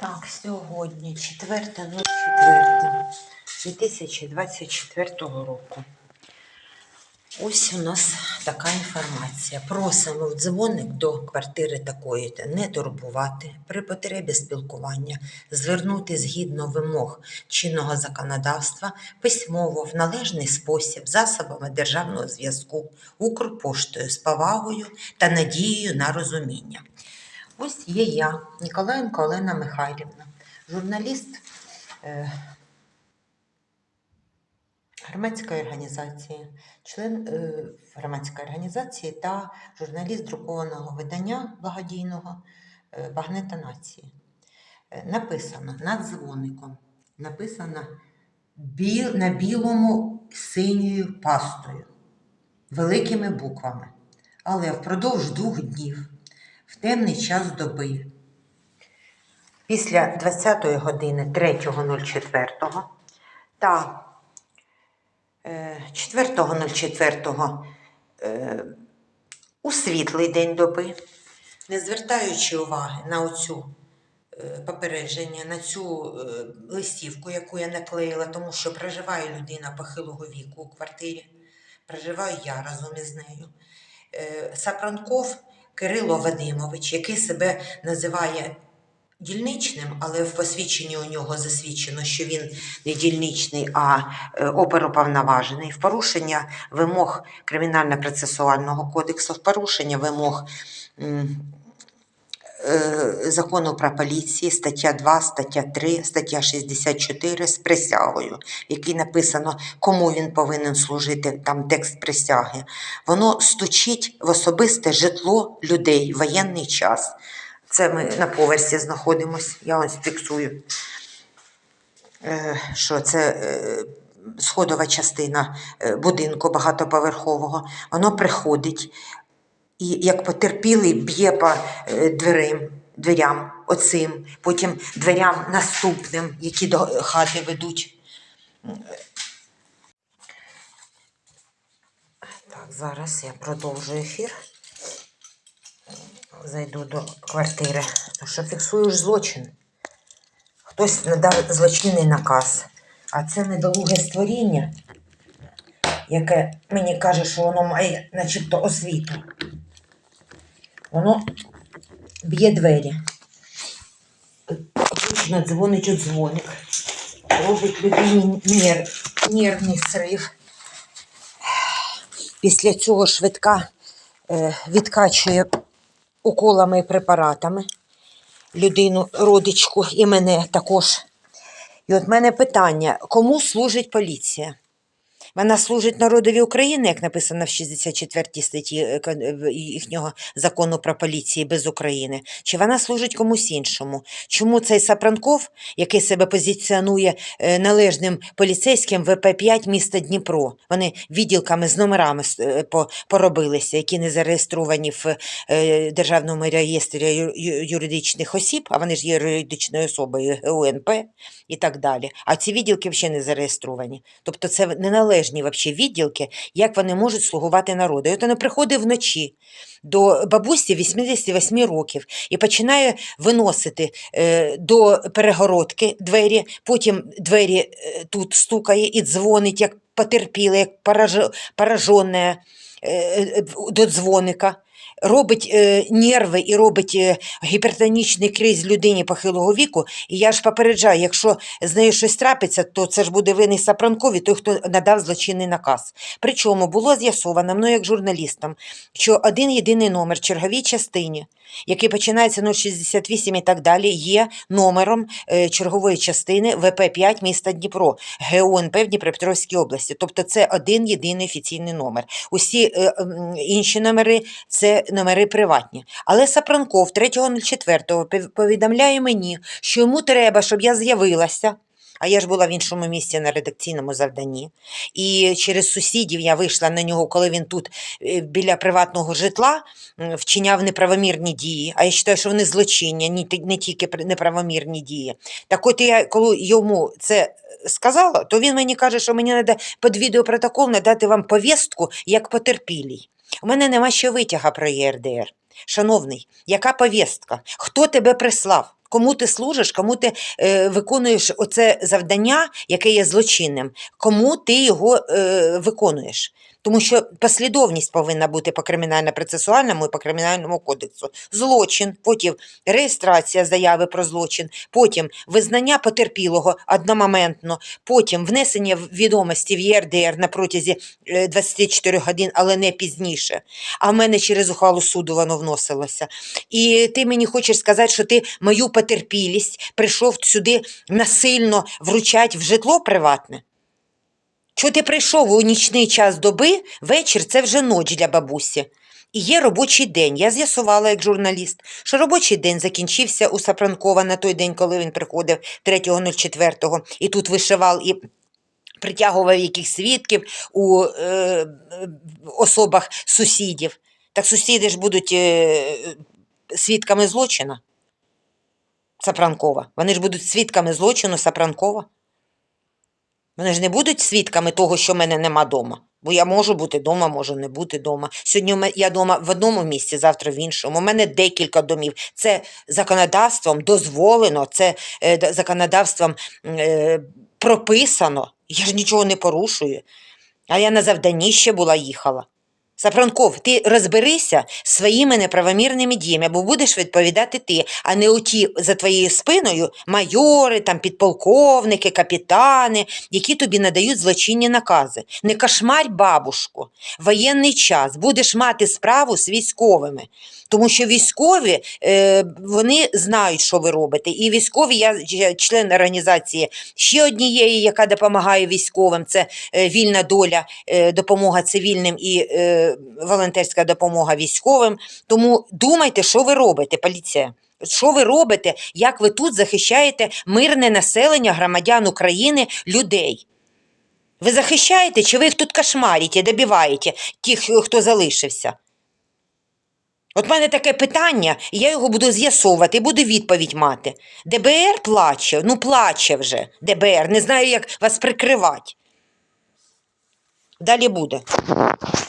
Так, сьогодні 4.04.2024 року. Ось у нас така інформація. Просимо в дзвоник до квартири такої не турбувати, при потребі спілкування, звернути згідно вимог чинного законодавства письмово в належний спосіб засобами державного зв'язку, Укрпоштою з повагою та надією на розуміння. Ось є я, Ніколаєнко Олена Михайлівна, журналіст е, громадської організації, член е, громадської організації та журналіст друкованого видання благодійного Багнета Нації. Е, написано над дзвоником, написано бі, на білому синьою пастою, великими буквами. Але впродовж двох днів, в темний час доби, після 20-ї години 3.04 та е, 4.04 е, у світлий день доби, не звертаючи уваги на оцю е, попередження, на цю е, листівку, яку я наклеїла, тому що проживає людина похилого віку у квартирі, проживаю я разом із нею. Е, Сапранков Кирило Вадимович, який себе називає дільничним, але в посвідченні у нього засвідчено, що він не дільничний, а е, оперуповноважений, в порушення вимог Кримінально-процесуального кодексу, в порушення вимог закону про поліції, стаття 2, стаття 3, стаття 64 з присягою, в якій написано, кому він повинен служити, там текст присяги. Воно стучить в особисте житло людей в воєнний час. Це ми на поверсі знаходимось, я ось фіксую, е, що це е, сходова частина е, будинку багатоповерхового. Воно приходить і як потерпілий б'є по е, дверям, дверям оцим, потім дверям наступним, які до хати ведуть. Так, зараз я продовжую ефір. Зайду до квартири, тому що фіксую ж злочин. Хтось надав злочинний наказ, а це недолуге створіння, яке мені каже, що воно має начебто освіту. Воно б'є двері. Обично дзвонить у дзвоник. Робить людині нер... нервний срив. Після цього швидка е, відкачує уколами і препаратами людину, родичку і мене також. І от мене питання: кому служить поліція? Вона служить народові України, як написано в 64 статті е, в- їхнього закону про поліції без України, чи вона служить комусь іншому? Чому цей Сапранков, який себе позиціонує е, належним поліцейським ВП-5 міста Дніпро, вони відділками з номерами е, поробилися, які не зареєстровані в е, Державному реєстрі юридичних осіб, а вони ж є юридичною особою ГУНП і так далі. А ці відділки взагалі не зареєстровані. Тобто це неналежні вообще відділки, як вони можуть слугувати народу. І от вона приходить вночі до бабусі 88 років і починає виносити е, до перегородки двері, потім двері е, тут стукає і дзвонить, як потерпіла, як е, е, до дзвоника. Робить е, нерви і робить е, гіпертонічний криз людині похилого віку. І я ж попереджаю, якщо з нею щось трапиться, то це ж буде винний Сапранкові, той, хто надав злочинний наказ. Причому було з'ясовано мною як журналістам, що один єдиний номер в черговій частині, який починається 068 і так далі, є номером е, чергової частини ВП-5 міста Дніпро, ГУНП в Дніпропетровській області. Тобто це один єдиний офіційний номер. Усі е, м, інші номери це номери приватні. Але Сапранков 3.04 пов- повідомляє мені, що йому треба, щоб я з'явилася. А я ж була в іншому місці на редакційному завданні. І через сусідів я вийшла на нього, коли він тут е, біля приватного житла вчиняв неправомірні дії. А я вважаю, що вони злочиння, ні- не тільки неправомірні дії. Так от я, коли йому це сказала, то він мені каже, що мені треба під відеопротокол надати вам повістку як потерпілій. У мене нема ще витяга про ЄРДР. Шановний, яка повістка? Хто тебе прислав? Кому ти служиш, кому ти е, виконуєш оце завдання, яке є злочинним? Кому ти його е, виконуєш? Тому що послідовність повинна бути по кримінально-процесуальному і по кримінальному кодексу. Злочин, потім реєстрація заяви про злочин, потім визнання потерпілого одномоментно, потім внесення відомості в ЄРДР на протязі е, 24 годин, але не пізніше. А в мене через ухвалу суду воно вносилося. І ти мені хочеш сказати, що ти мою потерпілість прийшов сюди насильно вручати в житло приватне? Що ти прийшов у нічний час доби, вечір це вже ніч для бабусі. І є робочий день. Я з'ясувала як журналіст, що робочий день закінчився у Сапранкова на той день, коли він приходив 3.04, і тут вишивав і притягував яких свідків у е, особах сусідів. Так сусіди ж будуть е, свідками злочина Сапранкова. Вони ж будуть свідками злочину Сапранкова. Вони ж не будуть свідками того, що в мене нема дома. Бо я можу бути вдома, можу не бути вдома. Сьогодні я вдома в одному місці, завтра в іншому. У мене декілька домів. Це законодавством дозволено, це е, законодавством е, прописано. Я ж нічого не порушую. А я на завданні ще була їхала. Сапранков, ти розберися своїми неправомірними діями, бо будеш відповідати ти, а не оті за твоєю спиною майори, там, підполковники, капітани, які тобі надають злочинні накази. Не кошмарь бабушку. Воєнний час будеш мати справу з військовими. Тому що військові е, вони знають, що ви робите. І військові, я член організації ще однієї, яка допомагає військовим. Це е, вільна доля, е, допомога цивільним і волонтерська допомога військовим. Тому думайте, що ви робите, поліція. Що ви робите, як ви тут захищаєте мирне населення громадян України, людей? Ви захищаєте, чи ви їх тут кошмарите, добиваєте тих, хто залишився? От в мене таке питання, і я його буду з'ясовувати і буду відповідь мати. ДБР плаче, ну плаче вже ДБР, не знаю, як вас прикривати. Далі буде.